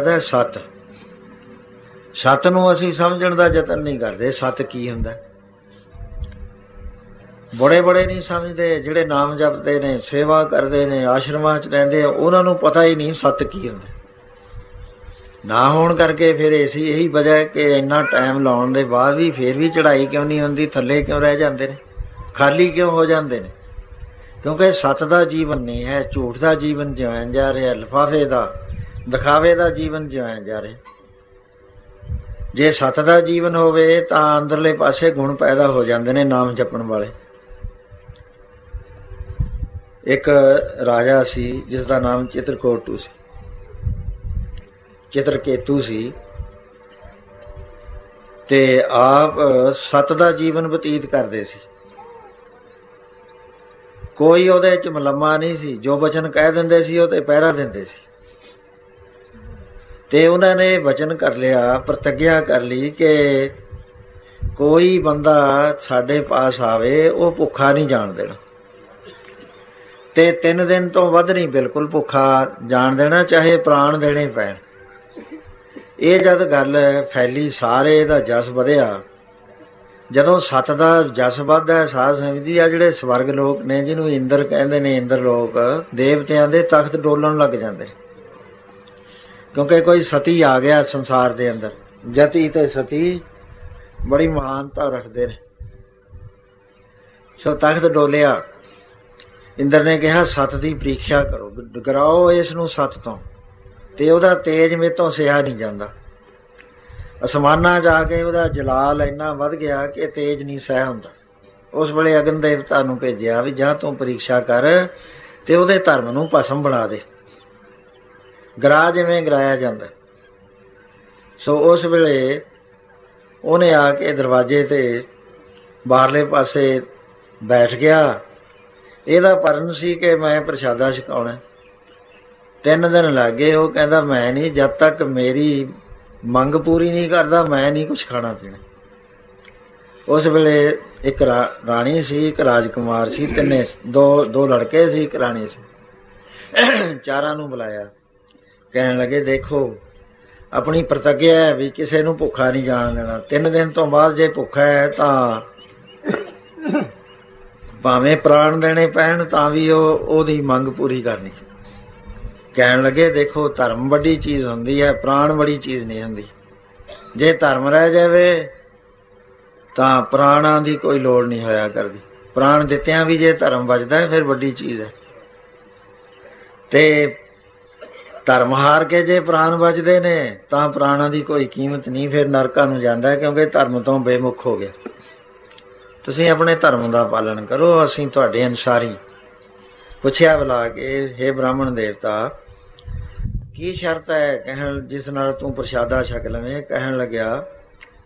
ਕਰਦਾ ਹੈ? ਸਤ। ਸਤ ਨੂੰ ਅਸੀਂ ਸਮਝਣ ਦਾ ਯਤਨ ਨਹੀਂ ਕਰਦੇ। ਸਤ ਕੀ ਹੁੰਦਾ? ਬੜੇ ਬੜੇ ਨਹੀਂ ਸਮਝਦੇ, ਜਿਹੜੇ ਨਾਮ ਜਪਦੇ ਨੇ, ਸੇਵਾ ਕਰਦੇ ਨੇ, ਆਸ਼ਰਮਾਂ 'ਚ ਰਹਿੰਦੇ ਆ, ਉਹਨਾਂ ਨੂੰ ਪਤਾ ਹੀ ਨਹੀਂ ਸਤ ਕੀ ਹੁੰਦਾ। ਨਾ ਹੋਣ ਕਰਕੇ ਫਿਰ ਇਸੀ ਇਹੀ ਵਜ੍ਹਾ ਹੈ ਕਿ ਇੰਨਾ ਟਾਈਮ ਲਾਉਣ ਦੇ ਬਾਅਦ ਵੀ ਫਿਰ ਵੀ ਚੜ੍ਹਾਈ ਕਿਉਂ ਨਹੀਂ ਹੁੰਦੀ? ਥੱਲੇ ਕਿਉਂ ਰਹਿ ਜਾਂਦੇ ਨੇ? ਖਾਲੀ ਕਿਉਂ ਹੋ ਜਾਂਦੇ ਨੇ? ਕਿਉਂਕਿ ਸਤ ਦਾ ਜੀਵਨ ਨਹੀਂ ਹੈ, ਝੂਠ ਦਾ ਜੀਵਨ ਜਿਉਇਆ ਜਾ ਰਿਹਾ, ਲਿਫਾਫੇ ਦਾ ਦਿਖਾਵੇ ਦਾ ਜੀਵਨ ਜਿਉਇਆ ਜਾ ਰਿਹਾ। ਜੇ ਸਤ ਦਾ ਜੀਵਨ ਹੋਵੇ ਤਾਂ ਅੰਦਰਲੇ ਪਾਸੇ ਗੁਣ ਪੈਦਾ ਹੋ ਜਾਂਦੇ ਨੇ ਨਾਮ ਜਪਣ ਵਾਲੇ। ਇੱਕ ਰਾਜਾ ਸੀ ਜਿਸ ਦਾ ਨਾਮ ਚਿਤਰਕੋਟੂ ਸੀ। ਚਿਤਰਕੇਤੂ ਸੀ। ਤੇ ਆਪ ਸਤ ਦਾ ਜੀਵਨ ਬਤੀਤ ਕਰਦੇ ਸੀ। ਕੋਈ ਉਹਦੇ ਚ ਮਲਮਾ ਨਹੀਂ ਸੀ। ਜੋ ਬਚਨ ਕਹਿ ਦਿੰਦੇ ਸੀ, ਉਹ ਤੇ ਪਹਿਰਾ ਦਿੰਦੇ ਸੀ। ਤੇ ਉਹਨਾਂ ਨੇ ਵਚਨ ਕਰ ਲਿਆ, ਪ੍ਰਤਿਗਿਆ ਕਰ ਲਈ ਕਿ ਕੋਈ ਬੰਦਾ ਸਾਡੇ ਪਾਸ ਆਵੇ, ਉਹ ਭੁੱਖਾ ਨਹੀਂ ਜਾਣ ਦੇਣਾ। ਤੇ ਤਿੰਨ ਦਿਨ ਤੋਂ ਵੱਧ ਨਹੀਂ, ਬਿਲਕੁਲ ਭੁੱਖਾ ਜਾਣ ਦੇਣਾ, ਚਾਹੇ ਪ੍ਰਾਣ ਦੇਣੇ ਪੈਣ। ਇਹ ਜਦ ਗੱਲ ਫੈਲੀ, ਸਾਰੇ ਦਾ ਜਸ ਵਧਿਆ। ਜਦੋਂ ਸਤ ਦਾ ਜਸ ਵੱਧਦਾ ਸਾਧ ਸੰਗਤ ਜੀ ਆ ਜਿਹੜੇ ਸਵਰਗ ਲੋਕ ਨੇ, ਜਿਹਨੂੰ ਇੰਦਰ ਕਹਿੰਦੇ ਨੇ, ਇੰਦਰ ਲੋਕ, ਦੇਵਤਿਆਂ ਦੇ ਤਖਤ ਡੋਲਣ ਲੱਗ ਜਾਂਦੇ। ਕਿਉਂਕਿ ਕੋਈ ਸਤੀ ਆ ਗਿਆ ਸੰਸਾਰ ਦੇ ਅੰਦਰ। ਜਤੀ ਤੇ ਸਤੀ ਬੜੀ ਮਹਾਨਤਾ ਰੱਖਦੇ ਨੇ। ਸੋ ਤਖਤ ਡੋਲਿਆ, ਇੰਦਰ ਨੇ ਕਿਹਾ, ਸਤ ਦੀ ਪ੍ਰੀਖਿਆ ਕਰੋ, ਗਰਾਓ ਇਸ ਨੂੰ ਸਤ ਤੋਂ, ਤੇ ਉਹਦਾ ਤੇਜ ਮੇ ਤੋਂ ਸਿਆ ਨਹੀਂ ਜਾਂਦਾ। ਅਸਮਾਨਾਂ ਜਾ ਕੇ ਉਹਦਾ ਜਲਾਲ ਇੰਨਾ ਵੱਧ ਗਿਆ ਕਿ ਤੇਜ ਨਹੀਂ ਸਹਿ ਹੁੰਦਾ। ਉਸ ਵੇਲੇ ਅਗਨ ਦੇਵਤਾ ਨੂੰ ਭੇਜਿਆ ਵੀ, ਜਾ ਤੂੰ ਪ੍ਰੀਖਿਆ ਕਰ ਤੇ ਉਹਦੇ ਧਰਮ ਨੂੰ ਭਸਮ ਬਣਾ ਦੇ। ਗਰਾ ਜਿਵੇਂ ਗਰਾਇਆ ਜਾਂਦਾ। ਸੋ ਉਸ ਵੇਲੇ ਉਹਨੇ ਆ ਕੇ ਦਰਵਾਜ਼ੇ ਤੇ ਬਾਹਰਲੇ ਪਾਸੇ ਬੈਠ ਗਿਆ। ਇਹਦਾ ਪਰਨ ਸੀ ਕਿ ਮੈਂ ਪ੍ਰਸ਼ਾਦਾ ਛਕਾਉਣਾ। ਤਿੰਨ ਦਿਨ ਲੱਗੇ ਉਹ ਕਹਿੰਦਾ, ਮੈਂ ਨਹੀਂ, ਜਦ ਤੱਕ ਮੇਰੀ ਮੰਗ ਪੂਰੀ ਨਹੀਂ ਕਰਦਾ, ਮੈਂ ਨਹੀਂ ਕੁਝ ਖਾਣਾ ਪੀਣਾ। ਉਸ ਵੇਲੇ ਇੱਕ ਰਾਣੀ ਸੀ, ਇੱਕ ਰਾਜਕੁਮਾਰ ਸੀ, ਤਿੰਨੇ ਦੋ ਦੋ ਲੜਕੇ ਸੀ, ਇੱਕ ਰਾਣੀ ਸੀ। ਚਾਰਾਂ ਨੂੰ ਬੁਲਾਇਆ। ਕਹਿਣ ਲੱਗੇ, ਦੇਖੋ, ਆਪਣੀ ਪ੍ਰਤਿਗਿਆ ਹੈ ਵੀ ਕਿਸੇ ਨੂੰ ਭੁੱਖਾ ਨਹੀਂ ਜਾਣ ਦੇਣਾ। ਤਿੰਨ ਦਿਨ ਤੋਂ ਬਾਅਦ ਜੇ ਭੁੱਖਾ ਹੈ ਤਾਂ ਭਾਵੇਂ ਪ੍ਰਾਣ ਦੇਣੇ ਪੈਣ, ਤਾਂ ਵੀ ਉਹ, ਉਹਦੀ ਮੰਗ ਪੂਰੀ ਕਰਨੀ। ਕਹਿਣ ਲੱਗੇ, ਦੇਖੋ, ਧਰਮ ਵੱਡੀ ਚੀਜ਼ ਹੁੰਦੀ ਹੈ, ਪ੍ਰਾਣ ਬੜੀ ਚੀਜ਼ ਨਹੀਂ ਹੁੰਦੀ। ਜੇ ਧਰਮ ਰਹਿ ਜਾਵੇ, ਤਾਂ ਪ੍ਰਾਣਾਂ ਦੀ ਕੋਈ ਲੋੜ ਨਹੀਂ ਹੋਇਆ ਕਰਦੀ। ਪ੍ਰਾਣ ਦਿੱਤਿਆਂ ਵੀ ਜੇ ਧਰਮ ਵੱਜਦਾ ਹੈ, ਫਿਰ ਵੱਡੀ ਚੀਜ਼ ਹੈ। ਤੇ ਧਰਮ ਹਾਰ ਕੇ ਜੇ ਪ੍ਰਾਣ ਬਚਦੇ ਨੇ, ਤਾਂ ਪ੍ਰਾਣਾਂ ਦੀ ਕੋਈ ਕੀਮਤ ਨਹੀਂ, ਫਿਰ ਨਰਕਾਂ ਨੂੰ ਜਾਂਦਾ, ਕਿਉਂਕਿ ਧਰਮ ਤੋਂ ਬੇਮੁਖ ਹੋ ਗਿਆ। ਤੁਸੀਂ ਆਪਣੇ ਧਰਮ ਦਾ ਪਾਲਣ ਕਰੋ, ਅਸੀਂ ਤੁਹਾਡੇ ਅਨਸਾਰੀ। ਪੁੱਛਿਆ ਬੁਲਾ ਕੇ हे ਬ੍ਰਾਹਮਣ ਦੇਵਤਾ, ਕੀ ਸ਼ਰਤ ਹੈ? ਕਹਿਣ, ਜਿਸ ਨਾਲ ਤੂੰ ਪ੍ਰਸ਼ਾਦਾ ਛਕ ਲਵੇਂ। ਕਹਿਣ ਲੱਗਿਆ,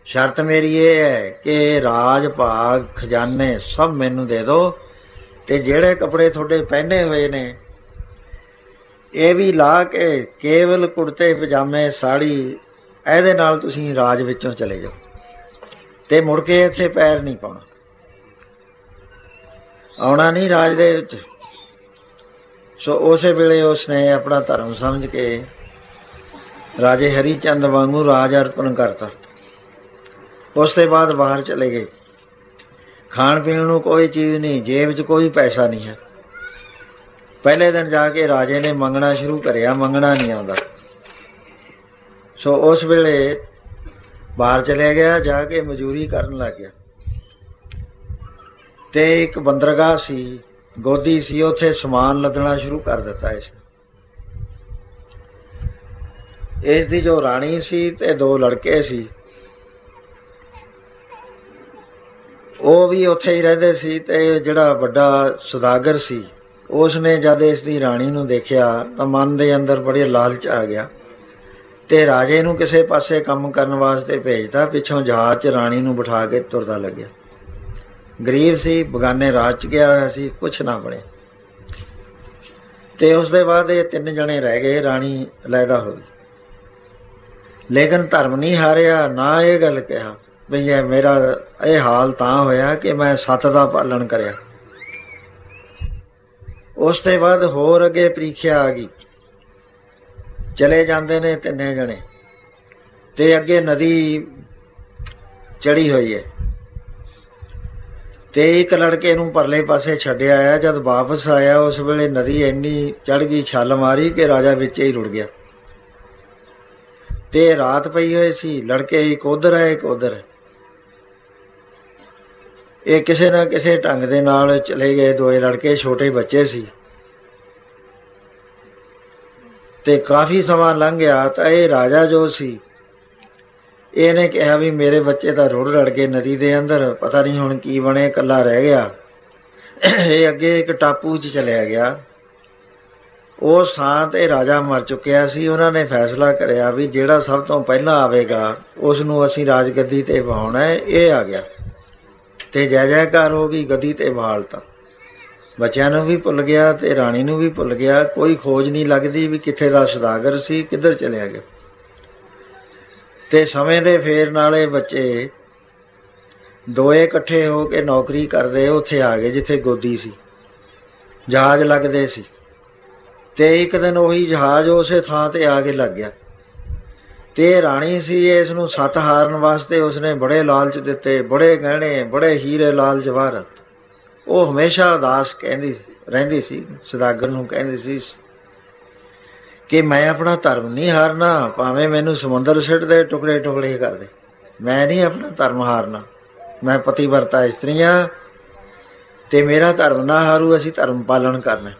ਸ਼ਰਤ ਮੇਰੀ ਇਹ ਹੈ ਕਿ ਰਾਜ, ਭਾਗ, ਖਜ਼ਾਨੇ ਸਭ ਮੈਨੂੰ ਦੇ ਦਿਓ ਤੇ ਜਿਹੜੇ ਕੱਪੜੇ ਤੁਹਾਡੇ ਪਹਿਨੇ ਹੋਏ ਨੇ ਇਹ ਵੀ ਲਾ ਕੇ ਕੇਵਲ ਕੁੜਤੇ ਪਜਾਮੇ, ਸਾੜੀ, ਇਹਦੇ ਨਾਲ ਤੁਸੀਂ ਰਾਜ ਵਿੱਚੋਂ ਚਲੇ ਜਾਓ। ਤੇ ਮੁੜ ਕੇ ਇੱਥੇ ਪੈਰ ਨਹੀਂ ਪਾਉਣਾ। ਆਉਣਾ ਨਹੀਂ ਰਾਜ ਦੇ ਵਿੱਚ। ਸੋ ਉਸੇ ਵੇਲੇ ਉਸਨੇ ਆਪਣਾ ਧਰਮ ਸਮਝ ਕੇ ਰਾਜੇ ਹਰੀ ਚੰਦ ਵਾਂਗੂ ਰਾਜ ਅਰਪਣ ਕਰਤਾ। ਉਸ ਤੋਂ ਬਾਅਦ ਬਾਹਰ ਚਲੇ ਗਏ। ਖਾਣ ਪੀਣ ਨੂੰ ਕੋਈ ਚੀਜ਼ ਨਹੀਂ, ਜੇਬ 'ਚ ਕੋਈ ਪੈਸਾ ਨਹੀਂ ਹੈ। ਪਹਿਲੇ ਦਿਨ ਜਾ ਕੇ ਰਾਜੇ ਨੇ ਮੰਗਣਾ ਸ਼ੁਰੂ ਕਰਿਆ, ਮੰਗਣਾ ਨਹੀਂ ਆਉਂਦਾ। ਸੋ ਉਸ ਵੇਲੇ ਬਾਹਰ ਚਲੇ ਗਿਆ, ਜਾ ਕੇ ਮਜ਼ਦੂਰੀ ਕਰਨ ਲੱਗ ਗਿਆ। ਤੇ ਇੱਕ ਬੰਦਰਗਾਹ ਸੀ, ਗੋਦੀ ਸੀ, ਉੱਥੇ ਸਮਾਨ ਲੱਦਣਾ ਸ਼ੁਰੂ ਕਰ ਦਿੱਤਾ ਇਸ ਇਸ ਦੀ ਜੋ ਰਾਣੀ ਸੀ ਤੇ ਦੋ ਲੜਕੇ ਸੀ, ਉਹ ਵੀ ਉੱਥੇ ਹੀ ਰਹਿੰਦੇ ਸੀ ਤੇ ਜਿਹੜਾ ਵੱਡਾ ਸੁਦਾਗਰ ਸੀ ਉਸ ਨੇ ਜਦ ਇਸ ਦੀ ਰਾਣੀ ਨੂੰ ਦੇਖਿਆ ਤਾਂ ਮਨ ਦੇ ਅੰਦਰ ਬੜੇ ਲਾਲਚ ਆ ਗਿਆ ਤੇ ਰਾਜੇ ਨੂੰ ਕਿਸੇ ਪਾਸੇ ਕੰਮ ਕਰਨ ਵਾਸਤੇ ਭੇਜਦਾ ਪਿੱਛੋਂ ਜਹਾਜ਼ 'ਚ ਰਾਣੀ ਨੂੰ ਬਿਠਾ ਕੇ ਤੁਰਦਾ ਲੱਗਿਆ। ਗਰੀਬ ਸੀ, ਬਗਾਨੇ ਰਾਜ 'ਚ ਗਿਆ ਹੋਇਆ ਸੀ, ਕੁਛ ਨਾ ਬਣੇ। ਤੇ ਉਸ ਦੇ ਬਾਅਦ ਇਹ ਤਿੰਨ ਜਣੇ ਰਹਿ ਗਏ, ਰਾਣੀ ਲੈਦਾ ਹੋ ਗਈ। ਲੇਕਿਨ ਧਰਮ ਨਹੀਂ ਹਾਰਿਆ, ਨਾ ਇਹ ਗੱਲ ਕਿਹਾ ਵੀ ਇਹ ਮੇਰਾ, ਇਹ ਹਾਲ ਤਾਂ ਹੋਇਆ ਕਿ ਮੈਂ ਸੱਤ ਦਾ ਪਾਲਣ ਕਰਿਆ। ਉਸ ਤੋਂ ਬਾਅਦ ਹੋਰ ਅੱਗੇ ਪ੍ਰੀਖਿਆ ਆ ਗਈ। ਚਲੇ ਜਾਂਦੇ ਨੇ ਤਿੰਨੇ ਜਣੇ। ਤੇ ਅੱਗੇ ਨਦੀ ਚੜੀ ਹੋਈ ਹੈ। ਤੇ ਇੱਕ ਲੜਕੇ ਨੂੰ ਪਰਲੇ ਪਾਸੇ ਛੱਡਿਆ ਆਇਆ। ਜਦ ਵਾਪਸ ਆਇਆ, ਉਸ ਵੇਲੇ ਨਦੀ ਇੰਨੀ ਚੜ ਗਈ, ਛੱਲ ਮਾਰੀ ਕਿ ਰਾਜਾ ਵਿੱਚ ਹੀ ਰੁੜ ਗਿਆ। ਤੇ ਰਾਤ ਪਈ ਹੋਈ ਸੀ। ਲੜਕੇ ਇੱਕ ਉਧਰ ਹੈ ਇੱਕ ਉਧਰ। ਇਹ ਕਿਸੇ ਨਾ ਕਿਸੇ ਢੰਗ ਦੇ ਨਾਲ ਚਲੇ ਗਏ ਦੋਏ ਲੜਕੇ ਛੋਟੇ ਬੱਚੇ ਸੀ। ਤੇ ਕਾਫੀ ਸਮਾਂ ਲੰਘ ਗਿਆ ਤਾਂ ਇਹ ਰਾਜਾ ਜੋ ਸੀ, ਇਹਨੇ ਕਿਹਾ ਵੀ ਮੇਰੇ ਬੱਚੇ ਤਾਂ ਰੁੜ ਰੜ ਕੇ ਨਦੀ ਦੇ ਅੰਦਰ, ਪਤਾ ਨਹੀਂ ਹੁਣ ਕੀ ਬਣੇ, ਇਕੱਲਾ ਰਹਿ ਗਿਆ। ਇਹ ਅੱਗੇ ਇੱਕ ਟਾਪੂ 'ਚ ਚਲਿਆ ਗਿਆ। ਉਹ ਥਾਂ ਤੇ ਰਾਜਾ ਮਰ ਚੁੱਕਿਆ ਸੀ। ਉਹਨਾਂ ਨੇ ਫੈਸਲਾ ਕਰਿਆ ਵੀ ਜਿਹੜਾ ਸਭ ਤੋਂ ਪਹਿਲਾਂ ਆਵੇਗਾ ਉਸ ਨੂੰ ਅਸੀਂ ਰਾਜਗੱਦੀ ਤੇ ਬਹਾਉਣਾ ਹੈ, ਇਹ ਆ ਗਿਆ। ਤੇ ਜੈ ਜੈਕਾਰ ਹੋ ਗਈ ਗਦੀ ਤੇ ਬਹਾਲਤਾ ਬੱਚਿਆਂ ਨੂੰ ਵੀ ਭੁੱਲ ਗਿਆ ਤੇ ਰਾਣੀ ਨੂੰ ਵੀ ਭੁੱਲ ਗਿਆ। ਕੋਈ ਖੋਜ ਨਹੀਂ ਲੱਗਦੀ ਵੀ ਕਿੱਥੇ ਦਾ ਸੁਦਾਗਰ ਸੀ, ਕਿੱਧਰ ਚਲਿਆ ਗਿਆ। ਤੇ ਸਮੇਂ ਦੇ ਫੇਰ ਨਾਲੇ ਬੱਚੇ ਦੋਏ ਇਕੱਠੇ ਹੋ ਕੇ ਨੌਕਰੀ ਕਰਦੇ, ਉੱਥੇ ਆ ਗਏ ਜਿੱਥੇ ਗੋਦੀ ਸੀ। ਜਹਾਜ਼ ਲੱਗਦੇ ਸੀ। ਤੇ ਇੱਕ ਦਿਨ ਉਹੀ ਜਹਾਜ਼ ਉਸੇ ਥਾਂ ਤੇ ਆ ਕੇ ਲੱਗ ਗਿਆ। ਤੇ ਰਾਣੀ ਸੀ ਇਸ ਨੂੰ ਸੱਤ ਹਾਰਨ ਵਾਸਤੇ ਉਸਨੇ ਬੜੇ ਲਾਲਚ ਦਿੱਤੇ, ਬੜੇ ਗਹਿਣੇ, ਬੜੇ ਹੀਰੇ ਲਾਲ ਜਵਾਹਰਤ। ਉਹ ਹਮੇਸ਼ਾ ਉਦਾਸ ਕਹਿੰਦੀ ਰਹਿੰਦੀ ਸੀ, ਸਦਾਗਰ ਨੂੰ ਕਹਿੰਦੀ ਸੀ ਕਿ ਮੈਂ ਆਪਣਾ ਧਰਮ ਨਹੀਂ ਹਾਰਨਾ, ਭਾਵੇਂ ਮੈਨੂੰ ਸਮੁੰਦਰ ਸਿੱਟ ਦੇ ਟੁਕੜੇ ਟੁਕੜੇ ਕਰ ਦੇ। ਮੈਂ ਨਹੀਂ ਆਪਣਾ ਧਰਮ ਹਾਰਨਾ। ਮੈਂ ਪਤੀਵਰਤਾ ਇਸਤਰੀਆਂ ਤੇ ਮੇਰਾ ਧਰਮ ਨਾ ਹਾਰੂ, ਅਸੀਂ ਧਰਮ ਪਾਲਣ ਕਰਨਾ।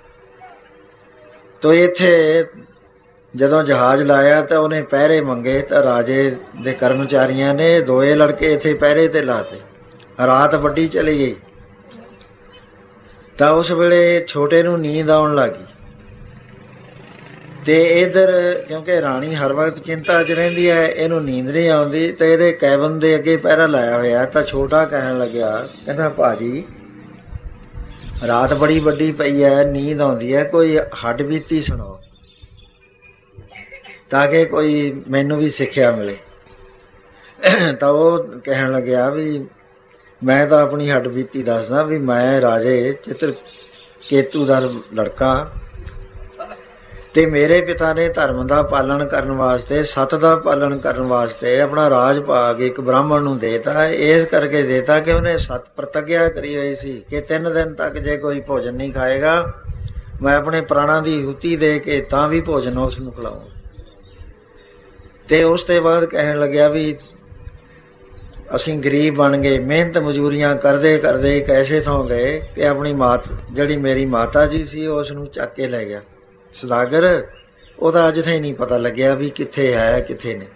ਤੋ ਇੱਥੇ ਜਦੋਂ ਜਹਾਜ਼ ਲਾਇਆ ਤਾਂ ਉਹਨੇ ਪਹਿਰੇ ਮੰਗੇ ਤਾਂ ਰਾਜੇ ਦੇ ਕਰਮਚਾਰੀਆਂ ਨੇ ਦੋਏ ਲੜਕੇ ਇੱਥੇ ਪਹਿਰੇ ਤੇ ਲਾਤੇ। ਰਾਤ ਵੱਡੀ ਚਲੀ ਗਈ। ਤਾਂ ਉਸ ਵੇਲੇ ਛੋਟੇ ਨੂੰ ਨੀਂਦ ਆਉਣ ਲੱਗੀ। ਤੇ ਇਧਰ, ਕਿਉਂਕਿ ਰਾਣੀ ਹਰ ਵਕਤ ਚਿੰਤਾ 'ਚ ਰਹਿੰਦੀ ਹੈ, ਇਹਨੂੰ ਨੀਂਦ ਨਹੀਂ ਆਉਂਦੀ, ਤੇ ਇਹਦੇ ਕੈਬਨ ਦੇ ਅੱਗੇ ਪਹਿਰਾ ਲਾਇਆ ਹੋਇਆ ਤਾਂ ਛੋਟਾ ਕਹਿਣ ਲੱਗਿਆ, ਕਹਿੰਦਾ, ਭਾਜੀ, ਰਾਤ ਬੜੀ ਵੱਡੀ ਪਈ ਹੈ, ਨੀਂਦ ਆਉਂਦੀ ਹੈ, ਕੋਈ ਹੱਡ ਬੀਤੀ ਸੁਣਾਓ। ਤਾਂ ਕਿ ਕੋਈ ਮੈਨੂੰ ਵੀ ਸਿੱਖਿਆ ਮਿਲੇ। ਤਾਂ ਉਹ ਕਹਿਣ ਲੱਗਿਆ ਵੀ ਮੈਂ ਤਾਂ ਆਪਣੀ ਹੱਡ ਬੀਤੀ ਦੱਸਦਾ ਵੀ ਮੈਂ ਰਾਜੇ ਚਿੱਤਰ ਕੇਤੂ ਦਾ ਲੜਕਾ ਤੇ ਮੇਰੇ ਪਿਤਾ ਨੇ ਧਰਮ ਦਾ ਪਾਲਣ ਕਰਨ ਵਾਸਤੇ, ਸਤ ਦਾ ਪਾਲਣ ਕਰਨ ਵਾਸਤੇ ਆਪਣਾ ਰਾਜ ਭਾਗ ਇੱਕ ਬ੍ਰਾਹਮਣ ਨੂੰ ਦੇਤਾ। ਇਸ ਕਰਕੇ ਦੇਤਾ ਕਿ ਉਹਨੇ ਸਤ ਪ੍ਰਤਗਿਆ ਕਰੀ ਹੋਈ ਸੀ ਕਿ ਤਿੰਨ ਦਿਨ ਤੱਕ ਜੇ ਕੋਈ ਭੋਜਨ ਨਹੀਂ ਖਾਏਗਾ, ਮੈਂ ਆਪਣੇ ਪ੍ਰਾਣਾਂ ਦੀ ਹੁਤੀ ਦੇ ਕੇ ਤਾਂ ਵੀ ਭੋਜਨ ਉਸ ਨੂੰ ਖਿਲਾਉਂ ਤੇ ਉਸ ਤੋਂ ਬਾਅਦ ਕਹਿਣ ਲੱਗਿਆ ਵੀ ਅਸੀਂ ਗਰੀਬ ਬਣ ਗਏ, ਮਿਹਨਤ ਮਜ਼ਦੂਰੀਆਂ ਕਰਦੇ ਕਰਦੇ ਕੈਸੇ ਐਸੇ ਗਏ ਕਿ ਆਪਣੀ ਮਾਤ, ਜਿਹੜੀ ਮੇਰੀ ਮਾਤਾ ਜੀ ਸੀ, ਉਸ ਨੂੰ ਚੱਕ ਕੇ ਲੈ ਗਿਆ। ਸਦਾਗਰ, ਉਹਦਾ ਅਜੇ ਤਾਈਂ ਨਹੀਂ ਪਤਾ ਲੱਗਿਆ ਵੀ ਕਿੱਥੇ ਹੈ, ਕਿੱਥੇ ਨਹੀਂ।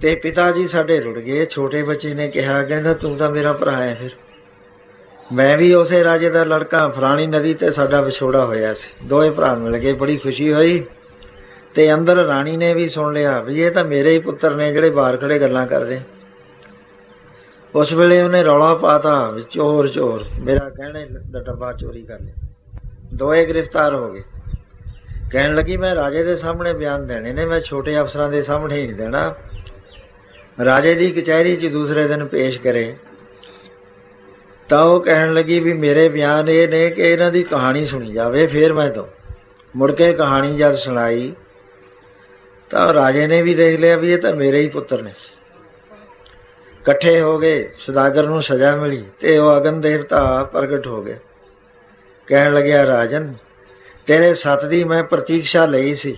ਤੇ ਪਿਤਾ ਜੀ ਸਾਡੇ ਰੁੜ ਗਏ, ਛੋਟੇ ਬੱਚੇ ਨੇ ਕਿਹਾ, ਕਹਿੰਦਾ ਤੂੰ ਤਾਂ ਮੇਰਾ ਭਰਾ ਹੈ ਫਿਰ। ਮੈਂ ਵੀ ਉਸੇ ਰਾਜੇ ਦਾ ਲੜਕਾ ਫਰਾਣੀ ਨਦੀ ਤੇ ਸਾਡਾ ਵਿਛੋੜਾ ਹੋਇਆ ਸੀ। ਦੋਏ ਭਰਾ ਮਿਲ ਗਏ, ਬੜੀ ਖੁਸ਼ੀ ਹੋਈ। ਤੇ ਅੰਦਰ ਰਾਣੀ ਨੇ ਵੀ ਸੁਣ ਲਿਆ ਵੀ ਇਹ ਤਾਂ ਮੇਰੇ ਹੀ ਪੁੱਤਰ ਨੇ ਜਿਹੜੇ ਬਾਹਰ ਖੜੇ ਗੱਲਾਂ ਕਰਦੇ। ਉਸ ਵੇਲੇ ਉਹਨੇ ਰੌਲਾ ਪਾਤਾ ਵੀ ਚੋਰ ਚੋਰ, ਮੇਰਾ ਕਹਿਣੇ ਦਾ ਡੱਬਾ ਚੋਰੀ ਕਰ ਲਿਆ। ਦੋਏ ਗ੍ਰਿਫਤਾਰ ਹੋ ਗਏ। ਕਹਿਣ ਲੱਗੀ, ਮੈਂ ਰਾਜੇ ਦੇ ਸਾਹਮਣੇ ਬਿਆਨ ਦੇਣੇ ਨੇ, ਮੈਂ ਛੋਟੇ ਅਫਸਰਾਂ ਦੇ ਸਾਹਮਣੇ ਨਹੀਂ ਦੇਣਾ। ਰਾਜੇ ਦੀ ਕਚਹਿਰੀ 'ਚ ਦੂਸਰੇ ਦਿਨ ਪੇਸ਼ ਕਰੇ। ਤਾਂ ਉਹ ਕਹਿਣ ਲੱਗੀ ਵੀ ਮੇਰੇ ਬਿਆਨ ਇਹ ਨੇ ਕਿ ਇਹਨਾਂ ਦੀ ਕਹਾਣੀ ਸੁਣੀ ਜਾਵੇ, ਫਿਰ ਮੈਂ ਤੋਂ। ਮੁੜ ਕੇ ਕਹਾਣੀ ਜਦ ਸੁਣਾਈ ਤਾਂ ਰਾਜੇ ਨੇ ਵੀ ਦੇਖ ਲਿਆ ਵੀ ਇਹ ਤਾਂ ਮੇਰੇ ਹੀ ਪੁੱਤਰ ਨੇ। ਇਕੱਠੇ ਹੋ ਗਏ, ਸੁਦਾਗਰ ਨੂੰ ਸਜ਼ਾ ਮਿਲੀ ਤੇ ਉਹ ਅਗਨ ਦੇਵਤਾ ਪ੍ਰਗਟ ਹੋ ਗਏ। ਕਹਿਣ ਲੱਗਿਆ, ਰਾਜਨ, ਤੇਰੇ ਸਤ ਦੀ ਮੈਂ ਪ੍ਰਤੀਕਸ਼ਾ ਲਈ ਸੀ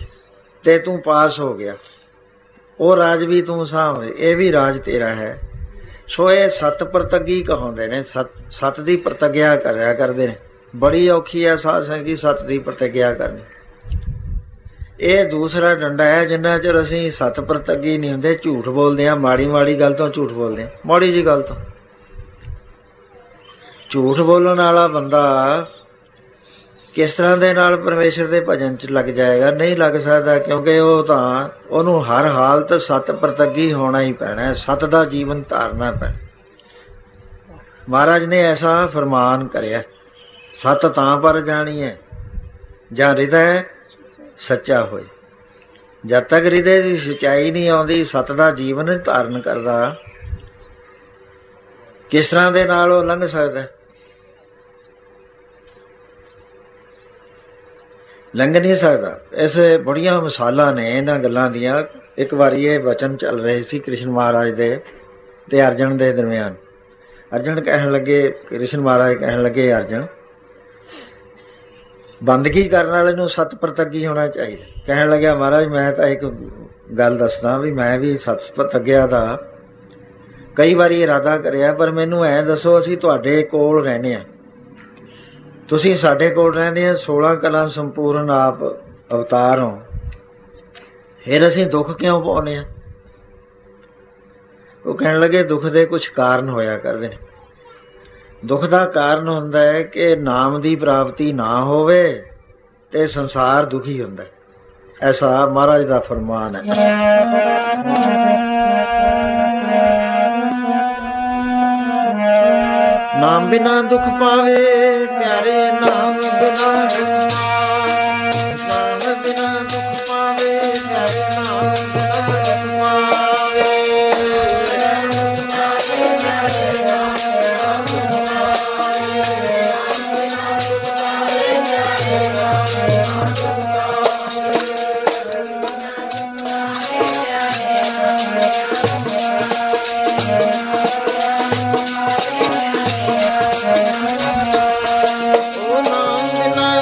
ਤੇ ਤੂੰ ਪਾਸ ਹੋ ਗਿਆ। ਉਹ ਰਾਜ ਵੀ ਤੂੰ ਸਾਂਭੇ, ਇਹ ਵੀ ਰਾਜ ਤੇਰਾ ਹੈ। ਸੋ ਇਹ ਸਤ ਪ੍ਰਤਗੀ ਕਹਾਉਂਦੇ ਨੇ, ਸਤ ਸਤ ਦੀ ਪ੍ਰਤੱਗਿਆ ਕਰਿਆ ਕਰਦੇ ਨੇ। ਬੜੀ ਔਖੀ ਹੈ ਸਾਧ ਸੰਗਤ ਦੀ ਸਤ ਦੀ ਪ੍ਰਤੱਗਿਆ ਕਰਨੀ। ਇਹ ਦੂਸਰਾ ਡੰਡਾ ਹੈ, ਜਿੰਨਾ ਚਿਰ ਅਸੀਂ ਸਤ ਪ੍ਰਤੱਗੀ ਨਹੀਂ ਹੁੰਦੇ, ਝੂਠ ਬੋਲਦੇ ਆ ਮਾੜੀ ਮਾੜੀ ਗੱਲ ਤੋਂ ਝੂਠ ਬੋਲਦੇ ਆ ਮਾੜੀ ਜੀ ਗੱਲ ਤੋਂ। ਝੂਠ ਬੋਲਣ ਵਾਲਾ ਬੰਦਾ ਕਿਸ ਤਰ੍ਹਾਂ ਦੇ ਨਾਲ ਪਰਮੇਸ਼ਰ ਦੇ ਭਜਨ ਚ ਲੱਗ ਜਾਏਗਾ? ਨਹੀਂ ਲੱਗ ਸਕਦਾ, ਕਿਉਂਕਿ ਉਹ ਤਾਂ ਉਹਨੂੰ ਹਰ ਹਾਲਤ ਸਤ ਪ੍ਰਤੱਗੀ ਹੋਣਾ ਹੀ ਪੈਣਾ ਹੈ, ਸਤ ਦਾ ਜੀਵਨ ਧਾਰਨਾ ਪੈਣਾ ਮਹਾਰਾਜ ਨੇ ਐਸਾ ਫਰਮਾਨ ਕਰਿਆ, ਸਤ ਤਾਂ ਪਰ ਜਾਣੀ ਹੈ, ਜਾਂ ਹਿਰਦੈ ਸੱਚਾ ਹੋਏ। ਜਦ ਤੱਕ ਹਿਰਦੇ ਦੀ ਸਚਾਈ ਨਹੀਂ ਆਉਂਦੀ, ਸਤ ਦਾ ਜੀਵਨ ਧਾਰਨ ਕਰਦਾ। ਕਿਸ ਤਰ੍ਹਾਂ ਦੇ ਨਾਲ ਉਹ ਲੰਘ ਸਕਦਾ? ਲੰਘ ਨਹੀਂ ਸਕਦਾ। ਇਸ ਬੜੀਆਂ ਮਿਸਾਲਾਂ ਨੇ ਇਹਨਾਂ ਗੱਲਾਂ ਦੀਆਂ। ਇੱਕ ਵਾਰੀ ਇਹ ਵਚਨ ਚੱਲ ਰਹੇ ਸੀ ਕ੍ਰਿਸ਼ਨ ਮਹਾਰਾਜ ਦੇ ਤੇ ਅਰਜਨ ਦੇ ਦਰਮਿਆਨ। ਅਰਜਨ ਕਹਿਣ ਲੱਗੇ, ਕ੍ਰਿਸ਼ਨ ਮਹਾਰਾਜ ਕਹਿਣ ਲੱਗੇ, ਅਰਜਨ ਬੰਦਗੀ ਕਰਨ ਵਾਲੇ ਨੂੰ ਸਤ ਪ੍ਰਤੱਗੀ ਹੋਣਾ ਚਾਹੀਦਾ। ਕਹਿਣ ਲੱਗਿਆ, ਮਹਾਰਾਜ, ਮੈਂ ਤਾਂ ਇੱਕ ਗੱਲ ਦੱਸਦਾ ਵੀ ਮੈਂ ਵੀ ਸਤ ਪ੍ਰਤੱਗਿਆ ਦਾ ਕਈ ਵਾਰੀ ਇਰਾਦਾ ਕਰਿਆ, ਪਰ ਮੈਨੂੰ ਐ ਦੱਸੋ, ਅਸੀਂ ਤੁਹਾਡੇ ਕੋਲ ਰਹਿੰਦੇ ਆ ਤੁਸੀਂ ਸਾਡੇ ਕੋਲ ਰਹਿੰਦੇ ਆ 16 ਕਲਾਂ ਸੰਪੂਰਨ ਆਪ ਅਵਤਾਰ ਹੋ। ਫਿਰ ਅਸੀਂ ਦੁੱਖ ਕਿਉਂ ਪਾਉਨੇ ਆ ਉਹ ਕਹਿਣ ਲੱਗੇ, ਦੁੱਖ ਦੇ ਕੁਝ ਕਾਰਨ ਹੋਇਆ ਕਰਦੇ ਨੇ। ਦੁੱਖ ਦਾ ਕਾਰਨ ਹੁੰਦਾ ਹੈ ਕਿ ਨਾਮ ਦੀ ਪ੍ਰਾਪਤੀ ਨਾ ਹੋਵੇ ਤੇ ਸੰਸਾਰ ਦੁਖੀ ਹੁੰਦਾ ਹੈ। ਐਸਾ ਮਹਾਰਾਜ ਦਾ ਫਰਮਾਨ ਹੈ। ਨਾਮ ਬਿਨਾ ਦੁੱਖ ਪਾਵੇ, ਪਿਆਰੇ ਨਾਮ ਬਿਨਾ